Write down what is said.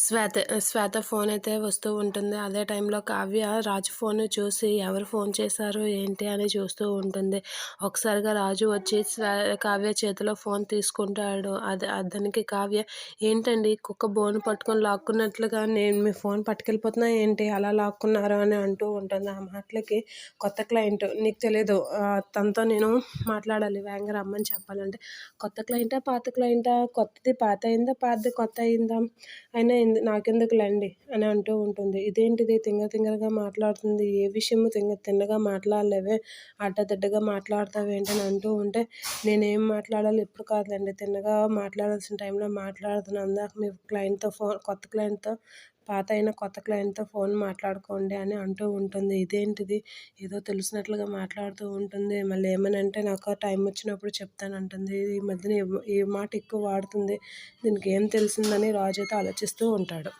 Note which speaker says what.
Speaker 1: శ్వేత శ్వేత phone అయితే వస్తూ ఉంటుంది. అదే టైంలో కావ్య రాజు ఫోన్ చూసి ఎవరు ఫోన్ చేశారు ఏంటి అని చూస్తూ ఉంటుంది. ఒకసారిగా రాజు వచ్చి శ్వే కావ్య చేతిలో ఫోన్ తీసుకుంటాడు. అది అతనికి కావ్య ఏంటండి కుక్క బోను పట్టుకొని లాక్కున్నట్లుగా నేను మీ ఫోన్ పట్టుకెళ్ళిపోతున్నా ఏంటి? అలా లాక్కున్నారు? అని అంటూ ఉంటుంది. ఆ మాటలకి కొత్త క్లయింట్ నీకు తెలియదు తనతో నేను మాట్లాడాలి వేగంగా రమ్మని చెప్పాలంటే. కొత్త క్లయింటా పాత క్లయింటా? కొత్తది పాత అయిందా పాతది కొత్త అయిందా అయినా నాకెందుకులేండి అని అంటూ ఉంటుంది. ఇదేంటిది? తింగ తింగరగా మాట్లాడుతుంది. ఏ విషయము తింగ తిన్నగా మాట్లాడలేవే? అడ్డదిడ్డగా మాట్లాడతావేంటి అని అంటూ ఉంటే నేనేం మాట్లాడాలి? ఇప్పుడు కాదులేండి తిన్నగా మాట్లాడాల్సిన టైంలో మాట్లాడుతున్నాను అందాక మీ క్లయింట్తో ఫోన్ కొత్త క్లయింట్తో పాత అయిన కొత్త క్లయింట్తో ఫోన్ మాట్లాడుకోండి అని అంటూ ఉంటుంది. ఇదేంటిది? ఏదో తెలిసినట్లుగా మాట్లాడుతూ ఉంటుంది. మళ్ళీ ఏమని అంటే నాకు టైం వచ్చినప్పుడు చెప్తాను అంటుంది. ఈ మధ్యన ఈ మాట ఎక్కువ వాడుతుంది దీనికి ఏం తెలిసిందని రాజు అయితే ఆలోచిస్తూ ఉంటాడు.